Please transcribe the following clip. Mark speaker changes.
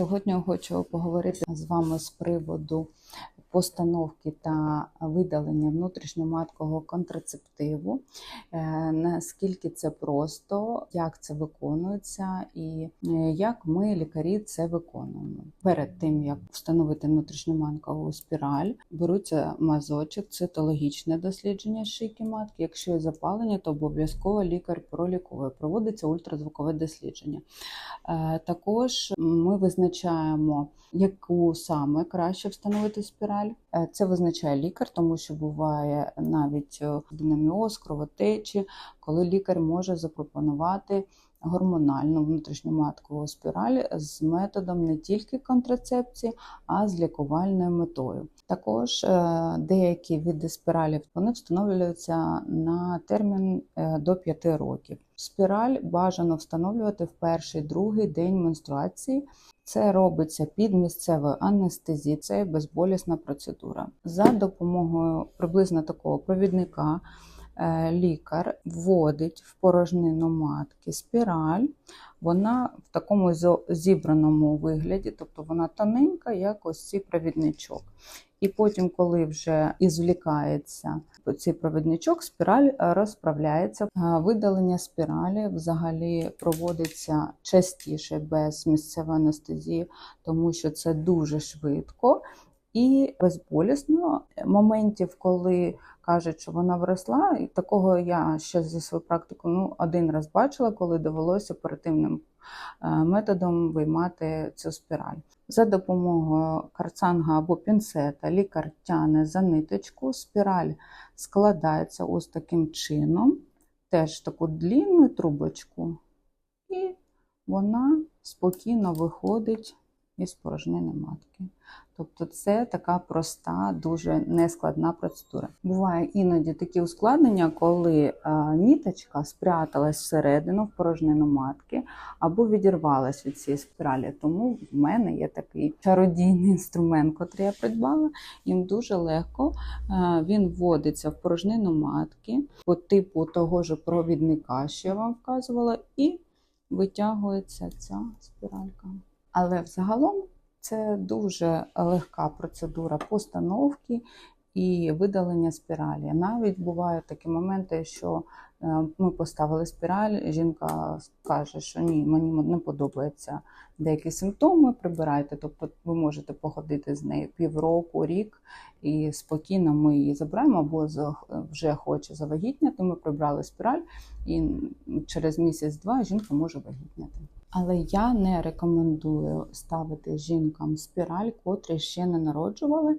Speaker 1: Сьогодні хочу поговорити з вами з приводу постановки та видалення внутрішньоматкового контрацептиву, Е, наскільки це просто, як це виконується, і е, як ми, лікарі, це виконуємо. Перед тим як встановити внутрішньоматкову спіраль, беруться мазочок, цитологічне дослідження шийки матки. Якщо є запалення, то обов'язково лікар проліковує. Проводиться ультразвукове дослідження. Е, Також ми визначаємо, яку саме краще встановити спіраль. Е, Це визначає лікар, тому що буває навіть е, динаміоз, кровотечі, коли лікар може запропонувати гормональну внутрішньоматкову спіраль з методом не тільки контрацепції, а з лікувальною метою. Також е, деякі види спіралів вони встановлюються на термін е, до 5 років. Спіраль бажано встановлювати в перший другий день менструації. Це робиться під місцевою анестезією, це безболісна процедура. За допомогою приблизно такого провідника лікар вводить в порожнину матки спіраль. Вона в такому зібраному вигляді, тобто вона тоненька, як ось цей провідничок. І потім, коли вже ізвлікається цей провідничок, спіраль е, розправляється. Е, Видалення спіралі взагалі проводиться частіше без місцевої анестезії, тому що це дуже швидко і безболісно. Моментів, коли кажуть, що вона вросла, і такого я ще за свою практику ну, один раз бачила, коли довелося оперативним е, методом виймати цю спіраль. За допомогою карцанга або пінцета лікар тягне за ниточку, спіраль складається ось таким чином, теж таку длінну трубочку, і вона спокійно виходить із порожнини матки. Тобто це така проста, дуже нескладна процедура. Буває іноді такі ускладнення, коли ніточка спряталась всередину в порожнину матки або відірвалась від цієї спіралі. Тому в мене є такий чародійний інструмент, який я придбала. Їм дуже легко. Він вводиться в порожнину матки по типу того ж провідника, що я вам вказувала, і витягується ця спіралька. Але взагалом це дуже легка процедура постановки і видалення спіралі. Навіть бувають такі моменти, що е, ми поставили спіраль, жінка каже, що ні, мені не подобаються деякі симптоми, прибирайте. Тобто ви можете походити з нею півроку, рік, і спокійно ми її забираємо, або вже хоче завагітняти. Ми прибрали спіраль, і через місяць-два жінка може вагітняти. Але я не рекомендую ставити жінкам спіраль, котрі ще не народжували,